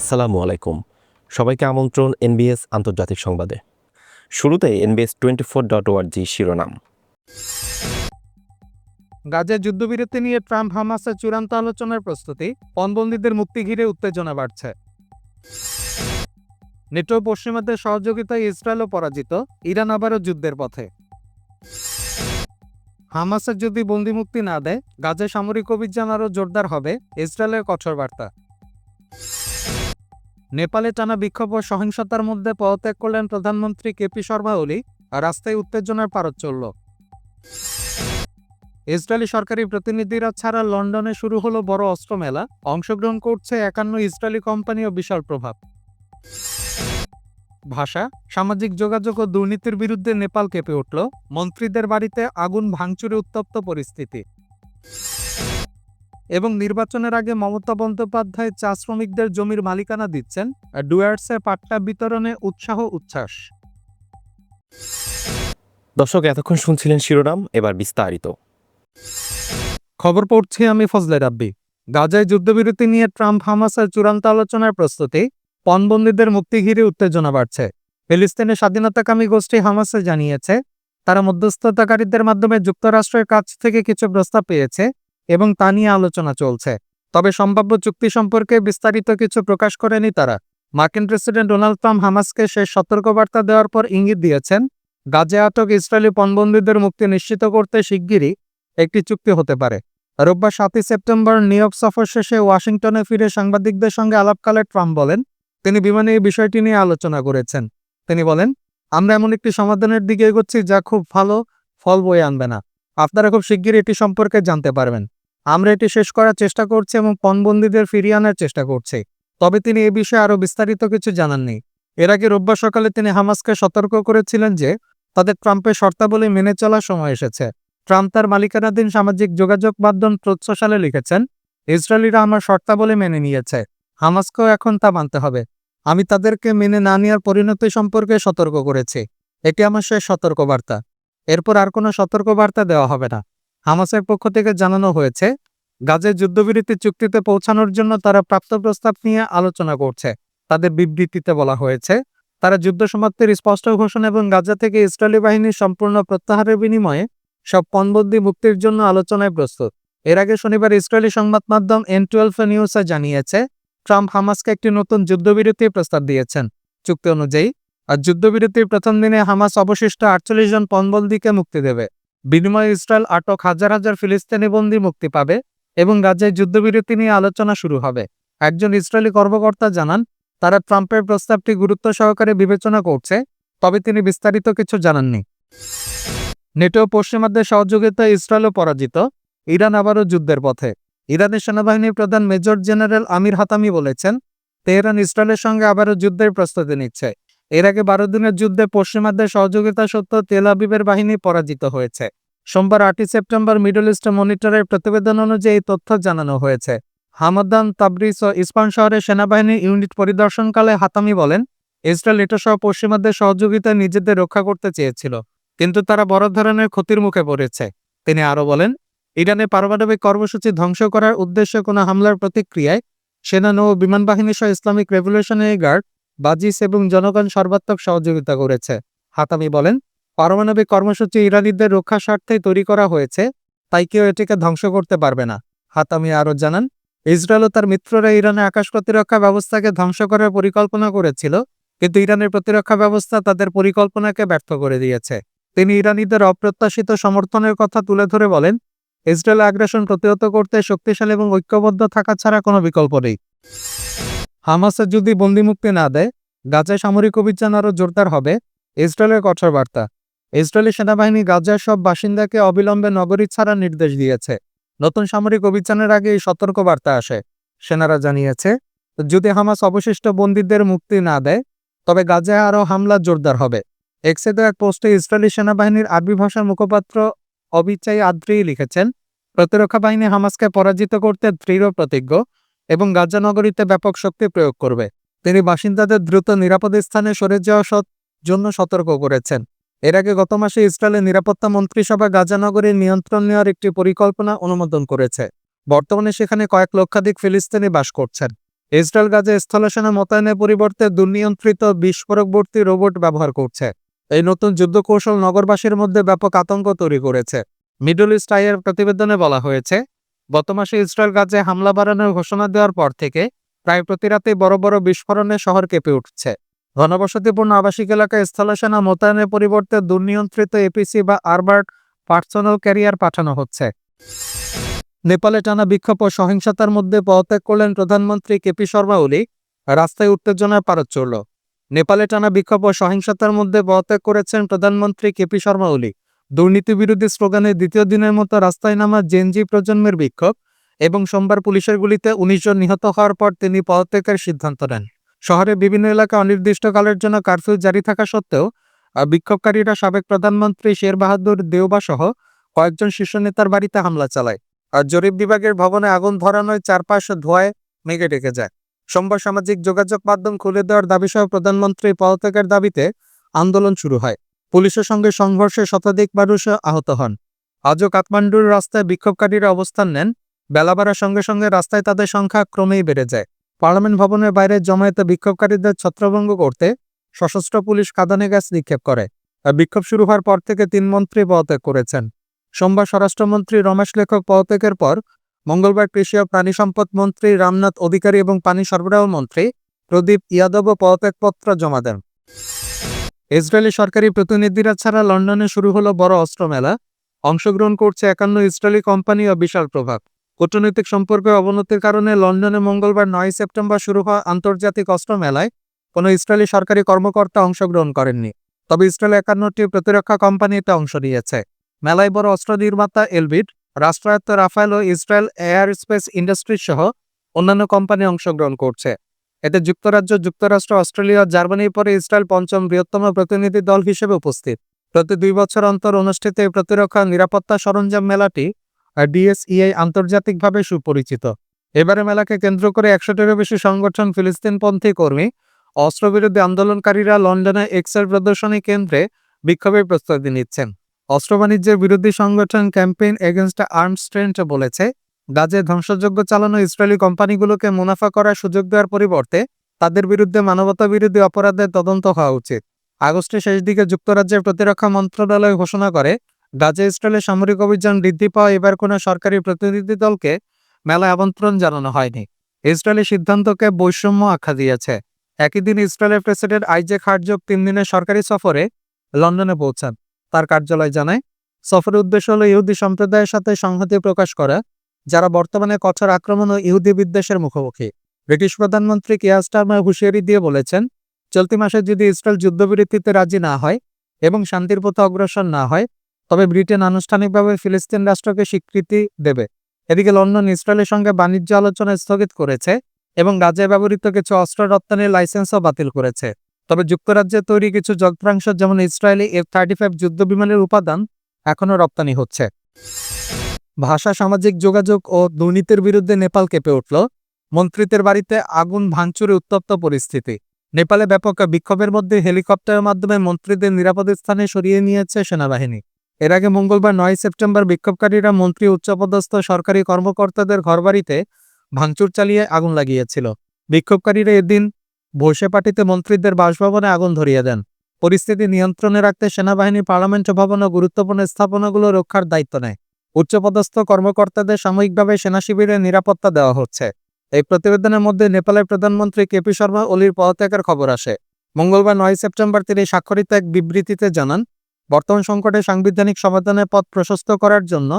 আসসালামু আলাইকুম। সবাইকে আমন্ত্রণ এনবিএস আন্তর্জাতিক সংবাদে। শুরুতে এনবিএস টোয়েন্টি ফোর ডট ওয়ার্জি শিরোনাম। গাজায় যুদ্ধবিরতি নিয়ে ট্রাম্প হামাসের চূড়ান্ত আলোচনার প্রস্তুতি পণবন্দীদের মুক্তি ঘিরে উত্তেজনা বাড়ছে। নেটো পশ্চিমাদের সহযোগিতায় ইসরায়েলও পরাজিত, ইরান আবারও যুদ্ধের পথে। হামাসের যদি বন্দি মুক্তি না দেয়, গাজায় সামরিক অভিযান আরও জোরদার হবে, ইসরায়েলের কঠোর বার্তা। নেপালে টানা বিক্ষোভ ও সহিংসতার মধ্যে পদত্যাগ করলেন প্রধানমন্ত্রী কেপি শর্মা ওলি রাস্তায় উত্তেজনার পারত চলল। ইসরায়েলি সরকারি প্রতিনিধিরা ছাড়া লন্ডনে শুরু হলো বড় অস্ত্র মেলা। অংশগ্রহণ করছে একান্ন ইসরায়েলি কোম্পানি ও বিশাল প্রভাব। ভাষা, সামাজিক যোগাযোগ ও দুর্নীতির বিরুদ্ধে নেপাল কেঁপে উঠল। মন্ত্রীদের বাড়িতে আগুন ভাঙচুরে উত্তপ্ত পরিস্থিতি। এবং নির্বাচনের আগে মমতা বন্দ্যোপাধ্যায় চা শ্রমিকদের জমির মালিকানা দিচ্ছেন ডুয়ার্সে পাট্টা বিতরণে উৎসাহ উচ্ছ্বাস। দর্শক এতক্ষণ শুনছিলেন শিরোনাম এবার বিস্তারিত। খবর পড়ছি আমি ফজলে রাব্বি। গাজায় যুদ্ধবিরতি নিয়ে ট্রাম্প হামাসের চূড়ান্ত আলোচনার প্রস্তুতি পণবন্দীদের মুক্তি ঘিরে উত্তেজনা বাড়ছে। ফিলিস্তিনের স্বাধীনতাকামী গোষ্ঠী হামাসে জানিয়েছে তারা মধ্যস্থতাকারীদের মাধ্যমে যুক্তরাষ্ট্রের কাছ থেকে কিছু প্রস্তাব পেয়েছে এবং তা নিয়ে আলোচনা চলছে। তবে সম্ভাব্য চুক্তি সম্পর্কে বিস্তারিত কিছু প্রকাশ করেনি তারা। মার্কিন প্রেসিডেন্ট ডোনাল্ড ট্রাম্প হামাসকে শেষ সতর্কবার্তা দেওয়ার পর ইঙ্গিত দিয়েছেন, গাজে আটক ইসরায়েলি পণবন্দীদের মুক্তি নিশ্চিত করতে শিগগিরই একটি চুক্তি হতে পারে। রোববার সাতই সেপ্টেম্বর নিউ ইয়র্ক সফর শেষে ওয়াশিংটনে ফিরে সাংবাদিকদের সঙ্গে আলাপকালে ট্রাম্প বলেন, তিনি বিমানে এই বিষয়টি নিয়ে আলোচনা করেছেন। তিনি বলেন, আমরা এমন একটি সমাধানের দিকে এগোচ্ছি যা খুব ভালো ফল বয়ে আনবে না। আপনারা খুব শিগগিরই এটি সম্পর্কে জানতে পারবেন। আমরা এটি শেষ করার চেষ্টা করছি এবং পণবন্দীদের ফিরিয়ে আনার চেষ্টা করছি। তবে তিনি এ বিষয়ে আরও বিস্তারিত কিছু জানাননি। এর আগে রোববার সকালে তিনি হামাসকে সতর্ক করেছিলেন যে, তাদের ট্রাম্পের শর্তাবলী মেনে চলার সময় এসেছে। ট্রাম্প তার মালিকানাধীন সামাজিক যোগাযোগ মাধ্যম ট্রোৎস সালে লিখেছেন, ইসরায়েলিরা আমার শর্তাবলী মেনে নিয়েছে। হামাসকেও এখন তা মানতে হবে। আমি তাদেরকে মেনে না নেওয়ার পরিণতি সম্পর্কে সতর্ক করেছি। এটি আমার শেষ সতর্কবার্তা। এরপর আর কোনো সতর্কবার্তা দেওয়া হবে না। হামাসের পক্ষ থেকে জানানো হয়েছে গাজে যুদ্ধবিরতি চুক্তিতে পৌঁছানোর জন্য তারা প্রাপ্ত প্রস্তাব নিয়ে আলোচনা করছে। তাদের বিবৃতিতে বলা হয়েছে, তারা যুদ্ধ সমাপ্তির স্পষ্ট ঘোষণা এবং গাজা থেকে ইসরায়েলি বাহিনীর সম্পূর্ণ প্রত্যাহারের বিনিময়ে সব পণবন্দি মুক্তির জন্য আলোচনায় প্রস্তুত। এর আগে শনিবার ইসরায়েলি সংবাদ মাধ্যম এন টুয়েলভ নিউজে জানিয়েছে, ট্রাম্প হামাসকে একটি নতুন যুদ্ধবিরতির প্রস্তাব দিয়েছেন। চুক্তি অনুযায়ী আর যুদ্ধবিরতির প্রথম দিনে হামাস অবশিষ্ট আটচল্লিশ জন পণবন্দীকে মুক্তি দেবে। বিনিময়ে ইসরায়েল আটক হাজার হাজার ফিলিস্তিনি বন্দী মুক্তি পাবে এবং গাজায় যুদ্ধবিরতি নিয়ে আলোচনা শুরু হবে। একজন ইসরায়েলি কর্মকর্তা জানান, তারা ট্রাম্পের প্রস্তাবটি গুরুত্ব সহকারে বিবেচনা করছে, তবে তিনি বিস্তারিত কিছু জানাননি। নেটো পশ্চিমাদের সহযোগিতায় ইসরায়েলও পরাজিত, ইরান আবারও যুদ্ধের পথে। ইরানের সেনাবাহিনীর প্রধান মেজর জেনারেল আমির হাতামি বলেছেন, তেহরান ইসরায়েলের সঙ্গে আবারও যুদ্ধের প্রস্তুতি নিচ্ছে। এর আগে বারো দিনের যুদ্ধে পশ্চিমাদের সহযোগিতা সত্ত্বেও তেল আবিবের বাহিনী পরাজিত হয়েছে। সোমবার আটই সেপ্টেম্বর মিডল ইস্ট মনিটরের প্রতিবেদন অনুযায়ী তথ্য জানানো হয়েছে। হামাদান, তাবরিজ ও ইস্পান শহরের সেনাবাহিনীর ইউনিট পরিদর্শনকালে হাতামি বলেন, ইসরায়েল এটা সহ পশ্চিমাদের সহযোগিতায় নিজেদের রক্ষা করতে চেয়েছিল, কিন্তু তারা বড় ধরনের ক্ষতির মুখে পড়েছে। তিনি আরও বলেন, ইরানে পারমাণবিক কর্মসূচি ধ্বংস করার উদ্দেশ্যে কোনো হামলার প্রতিক্রিয়ায় সেনা নৌ বিমান বাহিনী সহ ইসলামিক রেভলিউশনারি গার্ড, বাজিস এবং জনগণ সর্বাত্মক সহযোগিতা করেছে। হাতামি বলেন পারমাণবিক কর্মসূচি ইরানিদের রক্ষা স্বার্থেই তৈরি করা হয়েছে, তাই কেউ এটিকে ধ্বংস করতে পারবে না। হাতামি আরও জানান, ইসরায়েল ও তার মিত্ররা ইরানের আকাশ প্রতিরক্ষা ব্যবস্থাকে ধ্বংস করার পরিকল্পনা করেছিল, কিন্তু ইরানের প্রতিরক্ষা ব্যবস্থা তাদের পরিকল্পনাকে ব্যর্থ করে দিয়েছে। তিনি ইরানিদের অপ্রত্যাশিত সমর্থনের কথা তুলে ধরে বলেন, ইসরায়েল আগ্রাসন প্রতিহত করতে শক্তিশালী এবং ঐক্যবদ্ধ থাকা ছাড়া কোনো বিকল্প নেই। হামাসের যদি বন্দিমুক্তি না দেয়, গাজায় সামরিক অভিযান আরও জোরদার হবে, ইসরায়েলের কঠোর বার্তা। ইসরায়েলি সেনাবাহিনী গাজার সব বাসিন্দাকে অবিলম্বে নগরী ছাড়ার নির্দেশ দিয়েছে। নতুন সামরিক অভিযানের আগে এই সতর্ক বার্তা আসে। সেনারা জানিয়েছে, যদি হামাস অবশিষ্ট বন্দীদের মুক্তি না দেয়, তবে গাজায় আরও হামলা জোরদার হবে। এক্সেদো এক পোস্টে ইসরায়েলি সেনাবাহিনীর আরবি ভাষার মুখপাত্র অবিচাই আদ্রি লিখেছেন, প্রতিরক্ষা বাহিনী হামাসকে পরাজিত করতে দৃঢ় প্রতিজ্ঞ এবং গাজা নগরীতে ব্যাপক শক্তি প্রয়োগ করবে। তিনি বাসিন্দাদের দ্রুত নিরাপদ স্থানে সরে যাওয়ার সৎ- জন্য সতর্ক করেছেন। এর আগে গত মাসে ইসরায়েলের নিরাপত্তা মন্ত্রিসভা গাজা নগরীর নিয়ন্ত্রণ নেওয়ার একটি পরিকল্পনা অনুমোদন করেছে। বর্তমানে সেখানে কয়েক লক্ষাধিক ফিলিস্তিনি বাস করছেন। ইসরায়েল গাজে স্থলসেনা মোতায়েনের পরিবর্তে দুর্নিয়ন্ত্রিত বিস্ফোরকবর্তী রোবট ব্যবহার করছে। এই নতুন যুদ্ধ কৌশল নগরবাসীর মধ্যে ব্যাপক আতঙ্ক তৈরি করেছে। মিডল ইস্ট আইয়ের প্রতিবেদনে বলা হয়েছে, গত মাসে ইসরায়েল গাজে হামলা বাড়ানোর ঘোষণা দেওয়ার পর থেকে প্রায় প্রতি রাতে বড় বড় বিস্ফোরণে শহর কেঁপে উঠছে। ঘনবসতিপূর্ণ আবাসিক এলাকায় স্থলসেনা মোতায়েনের পরিবর্তে দুর্নিয়ন্ত্রিত এপিসি বা আরবার্ট পার্সোনাল ক্যারিয়ার পাঠানো হচ্ছে। নেপালে টানা বিক্ষোভ ও সহিংসতার মধ্যে পদত্যাগ করলেন প্রধানমন্ত্রী কেপি শর্মা ওলি। রাস্তায় উত্তেজনার পারদ চড়ল। নেপালে টানা বিক্ষোভ ও সহিংসতার মধ্যে পদত্যাগ করেছেন প্রধানমন্ত্রী কেপি শর্মা ওলি। দুর্নীতি বিরোধী স্লোগানে দ্বিতীয় দিনের মতো রাস্তায় নামা জেনজি প্রজন্মের বিক্ষোভ এবং সোমবার পুলিশের গুলিতে উনিশ জন নিহত হওয়ার পর তিনি পদত্যাগের সিদ্ধান্ত নেন। শহরে বিভিন্ন এলাকায় অনির্দিষ্টকালের জন্য কারফিউ জারি থাকা সত্ত্বেও বিক্ষোভকারীরা সাবেক প্রধানমন্ত্রী শের বাহাদুর দেওবা সহ কয়েকজন শীর্ষ নেতার বাড়িতে হামলা চালায়। আর জরিপ বিভাগের ভবনে আগুন ধরানোয় চারপাশ ধোঁয়ায় মেঘে ডেকে যায়। সোমবার সামাজিক যোগাযোগ মাধ্যম খুলে দেওয়ার দাবি সহ প্রধানমন্ত্রী পদত্যাগের দাবিতে আন্দোলন শুরু হয়। পুলিশের সঙ্গে সংঘর্ষে শতাধিক মানুষ আহত হন। আজও কাঠমান্ডুর রাস্তায় বিক্ষোভকারীরা অবস্থান নেন। বেলা সঙ্গে সঙ্গে রাস্তায় তাদের সংখ্যা ক্রমেই বেড়ে যায়। পার্লামেন্ট ভবনের বাইরে জমায়েত বিক্ষোভকারীদের ছত্রভঙ্গ করতে সশস্ত্র পুলিশ কাঁদানে গ্যাস নিক্ষেপ করে। বিক্ষোভ শুরু হওয়ার পর থেকে তিন মন্ত্রী পদত্যাগ করেছেন। সোমবার স্বরাষ্ট্রমন্ত্রী রমেশ লেখক পদত্যাগের পর মঙ্গলবার কৃষি ও প্রাণী সম্পদ মন্ত্রী রামনাথ অধিকারী এবং পানি সরবরাহ মন্ত্রী প্রদীপ ইয়াদবও পদত্যাগপত্র জমা দেন। ইসরায়েলি সরকারি প্রতিনিধিরা ছাড়া লন্ডনে শুরু হলো বড় অস্ত্র মেলা অংশগ্রহণ করছে একান্ন ইসরায়েলি কোম্পানি ও বিশাল প্রভাব কূটনৈতিক সম্পর্কের অবনতির কারণে লন্ডনে মঙ্গলবার নয় সেপ্টেম্বর শুরু হওয়া আন্তর্জাতিক অস্ত্র মেলায় কোনো ইসরায়েলি সরকারি কর্মকর্তা অংশগ্রহণ করেননি। তবে ইসরায়েল একান্নটি প্রতিরক্ষা কোম্পানি কোম্পানিতে অংশ নিয়েছে। মেলায় বড় অস্ত্র নির্মাতা এলবিট রাষ্ট্রায়ত্ত রাফায়েল ও ইসরায়েল এয়ার স্পেস ইন্ডাস্ট্রিজ সহ অন্যান্য কোম্পানি অংশগ্রহণ করছে। এতে যুক্তরাজ্য, যুক্তরাষ্ট্র, অস্ট্রেলিয়া জার্মানির পরে ইসরায়েল পঞ্চম বৃহত্তম প্রতিনিধি দল হিসেবে উপস্থিত। প্রতি দুই বছর অন্তর অনুষ্ঠিত এই প্রতিরক্ষা নিরাপত্তা সরঞ্জাম মেলাটি ডিএসইআই আন্তর্জাতিকভাবে সুপরিচিত। এবারে মেলাকে কেন্দ্র করে একশোটিরও বেশি সংগঠন ফিলিস্তিনপন্থী কর্মী, অস্ত্রবিরোধী আন্দোলনকারীরা লন্ডনে এক্সেল প্রদর্শনী কেন্দ্রে বিক্ষোভের প্রস্তুতি নিচ্ছেন। অস্ত্র বাণিজ্যের বিরোধী সংগঠন ক্যাম্পেইন এগেনস্ট আর্মস ট্রেন্ড বলেছে, গাজে ধ্বংসযজ্ঞ চালানো ইসরায়েলি কোম্পানিগুলোকে মুনাফা করার সুযোগ দেওয়ার পরিবর্তে তাদের বিরুদ্ধে মানবতা বিরোধী অপরাধের তদন্ত হওয়া উচিত। আগস্টের শেষ দিকে যুক্তরাজ্যের প্রতিরক্ষা মন্ত্রণালয় ঘোষণা করে গাজে ইসরায়েলের সামরিক অভিযান বৃদ্ধি পাওয়া এবার কোনো সরকারি প্রতিনিধি দলকে মেলা আমন্ত্রণ জানানো হয়নি। ইসরায়েলি সিদ্ধান্তকে বৈষম্য আখ্যা দিয়েছে। একই দিন ইসরায়েলের প্রেসিডেন্ট আইজেক হার্জক তিন দিনের সরকারি সফরে লন্ডনে পৌঁছান। তার কার্যালয় জানায়, সফরের উদ্দেশ্য হল ইহুদি সম্প্রদায়ের সাথে সংহতি প্রকাশ করা, যারা বর্তমানে কঠোর আক্রমণ ও ইহুদি বিদ্বেষের মুখোমুখি। ব্রিটিশ প্রধানমন্ত্রী কেয়ার স্টারমার হুঁশিয়ারি দিয়ে বলেছেন, চলতি মাসে যদি ইসরায়েল যুদ্ধবিরতিতে রাজি না হয় এবং শান্তির পথে অগ্রসর না হয় তবে ব্রিটেন আনুষ্ঠানিকভাবে ফিলিস্তিন রাষ্ট্রকে স্বীকৃতি দেবে। এদিকে লন্ডন, ইসরায়েলের সঙ্গে বাণিজ্য আলোচনা স্থগিত করেছে এবং গাজায় ব্যবহৃত কিছু অস্ত্র রপ্তানির লাইসেন্সও বাতিল করেছে। তবে যুক্তরাজ্যে তৈরি কিছু যন্ত্রাংশ যেমন ইসরায়েলি এফ থার্টি ফাইভ যুদ্ধ বিমানের উপাদান এখনও রপ্তানি হচ্ছে। ভাষা, সামাজিক যোগাযোগ ও দুর্নীতির বিরুদ্ধে নেপাল কেঁপে উঠল। মন্ত্রীদের বাড়িতে আগুন ভাঙচুরে উত্তপ্ত পরিস্থিতি। নেপালে ব্যাপক বিক্ষোভের মধ্যে হেলিকপ্টারের মাধ্যমে মন্ত্রীদের নিরাপদ স্থানে সরিয়ে নিয়েছে সেনাবাহিনী। এর আগে মঙ্গলবার নয় সেপ্টেম্বর বিক্ষোভকারীরা মন্ত্রী, উচ্চপদস্থ, সরকারি কর্মকর্তাদের ঘরবাড়িতে ভাঙচুর চালিয়ে আগুন লাগিয়েছিল। বিক্ষোভকারীরা এদিন ভোসেপাটিতে মন্ত্রীদের বাসভবনে আগুন ধরিয়ে দেন। পরিস্থিতি নিয়ন্ত্রণে রাখতে সেনাবাহিনী, পার্লামেন্ট, ভবন ও গুরুত্বপূর্ণ স্থাপনাগুলো রক্ষার দায়িত্ব নেয়। উচ্চপদস্থ কর্মকর্তাদের সাময়িকভাবে সেনা শিবিরে নিরাপত্তা দেওয়া হচ্ছে। এই প্রতিবেদনের মধ্যে নেপালের প্রধানমন্ত্রী কেপি শর্মা ওলির পদত্যাগের খবর আসে। মঙ্গলবার নয় সেপ্টেম্বর তিনি স্বাক্ষরিত এক বিবৃতিতে জানান বর্তমান সংকটে সাংবিধানিক সমাধানের পথ প্রশস্ত করার জন্য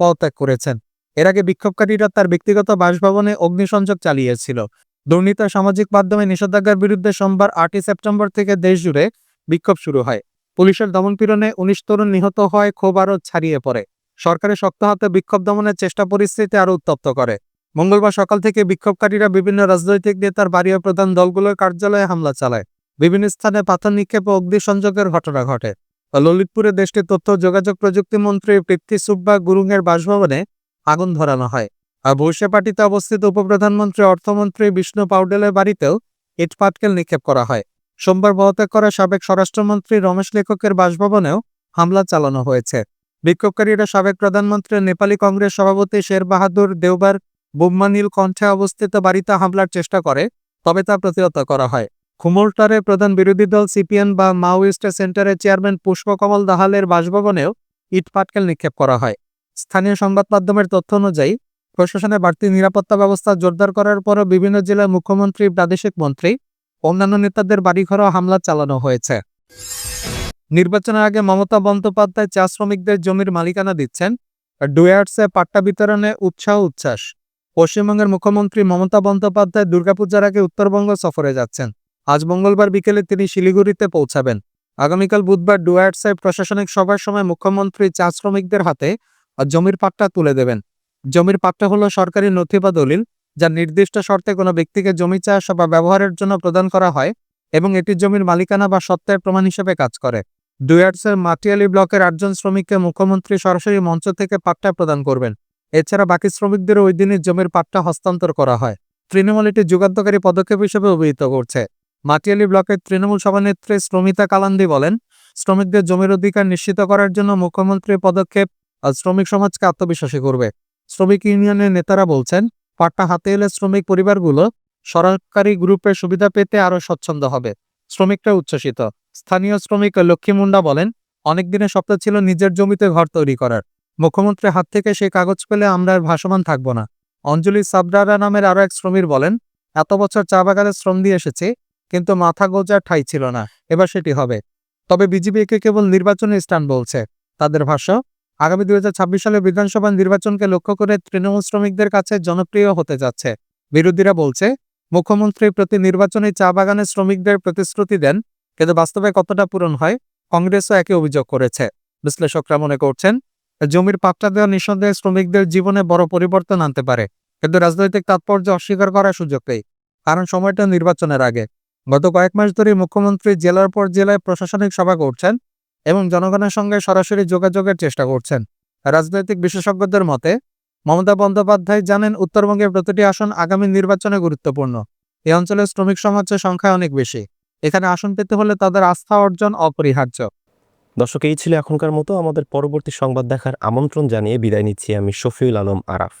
পদত্যাগ করেছেন। এর আগে বিক্ষোভকারীরা তার ব্যক্তিগত বাসভবনে অগ্নিসংযোগ চালিয়েছিল। দুর্নীতি সামাজিক মাধ্যমে নিষেধাজ্ঞার বিরুদ্ধে সোমবার আটই সেপ্টেম্বর থেকে দেশজুড়ে বিক্ষোভ শুরু হয়। পুলিশের দমনপীড়নে উনিশ তরুণ নিহত হয় ক্ষোভ আরও ছাড়িয়ে পড়ে। সরকারের শক্ত হাতে বিক্ষোভ দমনের চেষ্টা পরিস্থিতি আরও উত্তপ্ত করে। মঙ্গলবার সকাল থেকে বিক্ষোভকারীরা বিভিন্ন রাজনৈতিক নেতার বাড়ি প্রধান দলগুলোর কার্যালয়ে হামলা চালায়। বিভিন্ন স্থানে পাথর নিক্ষেপ ও অগ্নিসংযোগের ঘটনা ঘটে। ললিতপুরে দেশটির তথ্য যোগাযোগ প্রযুক্তি মন্ত্রী পৃথ্বী সুব্বা গুরুংয়ের বাসভবনে আগুন ধরানো হয়। আর ভবিষ্যপাটিতে অবস্থিত উপপ্রধানমন্ত্রী অর্থমন্ত্রী বিষ্ণু পাউডেলের বাড়িতেও ইট পাটকেল নিক্ষেপ করা হয়। সোমবার পদত্যাগ করা সাবেক স্বরাষ্ট্রমন্ত্রী রমেশ লেখকের বাসভবনেও হামলা চালানো হয়েছে। বিক্ষোভকারীরা সাবেক প্রধানমন্ত্রী নেপালি কংগ্রেস সভাপতি শের বাহাদুর দেওবার বুম্মা নীল কণ্ঠে অবস্থিত বাড়িতে হামলার চেষ্টা করে, তবে তা প্রতিহত করা হয়। খুমোলটারে প্রধান বিরোধী দল সিপিএন বা মাওয়িস্ট সেন্টারের চেয়ারম্যান পুষ্পকমল দাহালের বাসভবনেও ইট পাটকেল নিক্ষেপ করা হয়। স্থানীয় সংবাদ মাধ্যমের তথ্য অনুযায়ী, প্রশাসনে বাড়তি নিরাপত্তা ব্যবস্থা জোরদার করার পরও বিভিন্ন জেলার মুখ্যমন্ত্রী, প্রাদেশিক মন্ত্রী, অন্যান্য নেতাদের বাড়িঘরেও হামলা চালানো হয়েছে। নির্বাচনের আগে মমতা বন্দ্যোপাধ্যায় চা শ্রমিকদের জমির মালিকানা দিচ্ছেন। ডুয়ার্সে পাট্টা বিতরণে উৎসাহ উচ্ছ্বাস। পশ্চিমবঙ্গের মুখ্যমন্ত্রী মমতা বন্দ্যোপাধ্যায় দুর্গাপূজার আগে উত্তরবঙ্গ সফরে যাচ্ছেন। আজ মঙ্গলবার বিকেলে তিনি শিলিগুড়িতে পৌঁছাবেন। আগামীকাল বুধবার ডুয়ার্সে প্রশাসনিক সভার সময় মুখ্যমন্ত্রী চা শ্রমিকদের হাতে জমির পাট্টা তুলে দেবেন। জমির পাট্টা হলো সরকারি নথি বা দলিল, যা নির্দিষ্ট শর্তে কোনো ব্যক্তিকে জমি চাষ বা ব্যবহারের জন্য প্রদান করা হয় এবং এটি জমির মালিকানা বা সত্ত্বের প্রমাণ হিসেবে কাজ করে। ডুয়ার্সের মাটিয়ালি ব্লকের আটজন শ্রমিককে মুখ্যমন্ত্রী সরাসরি মঞ্চ থেকে পাট্টা প্রদান করবেন। এছাড়া বাকি শ্রমিকদেরও ওই দিনই জমির পাট্টা হস্তান্তর করা হয়। তৃণমূল এটি যুগান্তকারী পদক্ষেপ হিসেবে অভিহিত করছে। মাটিয়ালি ব্লকের তৃণমূল সভানেত্রী শ্রমিতা কালান্দি বলেন, শ্রমিকদের জমির অধিকার নিশ্চিত করার জন্য মুখ্যমন্ত্রীর পদক্ষেপ শ্রমিক সমাজকে আত্মবিশ্বাসী করবে। শ্রমিক ইউনিয়নের নেতারা বলছেন, পাট্টা হাতে এলে শ্রমিক পরিবারগুলো সরকারি গ্রুপের সুবিধা পেতে আরও স্বচ্ছন্দ হবে। শ্রমিকরা উচ্ছ্বসিত। স্থানীয় শ্রমিক লক্ষ্মী মুন্ডা বলেন, অনেক দিনের স্বপ্ন ছিল নিজের জমিতে ঘর তৈরি করার। মুখ্যমন্ত্রীর হাত থেকে সেই কাগজ পেলে আমরা আর ভাসমান থাকব না। অঞ্জলি সাবরারা নামের আরও এক শ্রমিক বলেন, এত বছর চা বাগানে শ্রম দিয়ে এসেছি কিন্তু মাথা গোজার ঠাই ছিল না। এবার সেটি হবে। তবে বিজেপি একে কেবল নির্বাচনী স্টান বলছে। তাদের ভাষ্য, আগামী দুই সালে বিধানসভা নির্বাচনকে লক্ষ্য করে তৃণমূল শ্রমিকদের কাছে জনপ্রিয় হতে যাচ্ছে। বিরোধীরা বলছে, মুখ্যমন্ত্রী প্রতি নির্বাচনে চা বাগানের শ্রমিকদের প্রতিশ্রুতি দেন, কিন্তু বাস্তবে কতটা পূরণ হয়, কংগ্রেসও একই অভিযোগ করেছে। বিশ্লেষকরা মনে করছেন, জমির পাট্টা দেওয়া নিঃসন্দেহে শ্রমিকদের জীবনে বড় পরিবর্তন আনতে পারে, কিন্তু রাজনৈতিক তাৎপর্য অস্বীকার করার সুযোগ নেই, কারণ সময়টা নির্বাচনের আগে। গত কয়েক মাস ধরে মুখ্যমন্ত্রী জেলার পর জেলায় প্রশাসনিক সভা করছেন এবং জনগণের সঙ্গে সরাসরি যোগাযোগের চেষ্টা করছেন। রাজনৈতিক বিশেষজ্ঞদের মতে, মমতা বন্দ্যোপাধ্যায় জানেন উত্তরবঙ্গের প্রতিটি আসন আগামী নির্বাচনে গুরুত্বপূর্ণ। এই অঞ্চলে শ্রমিক সমাজের সংখ্যা অনেক বেশি। এখানে আসন পেতে হলে তাদের আস্থা অর্জন অপরিহার্য। দর্শক, এই ছিল এখনকার মতো। আমাদের পরবর্তী সংবাদ দেখার আমন্ত্রণ জানিয়ে বিদায় নিচ্ছি আমি শফিউল আলম আরাফ।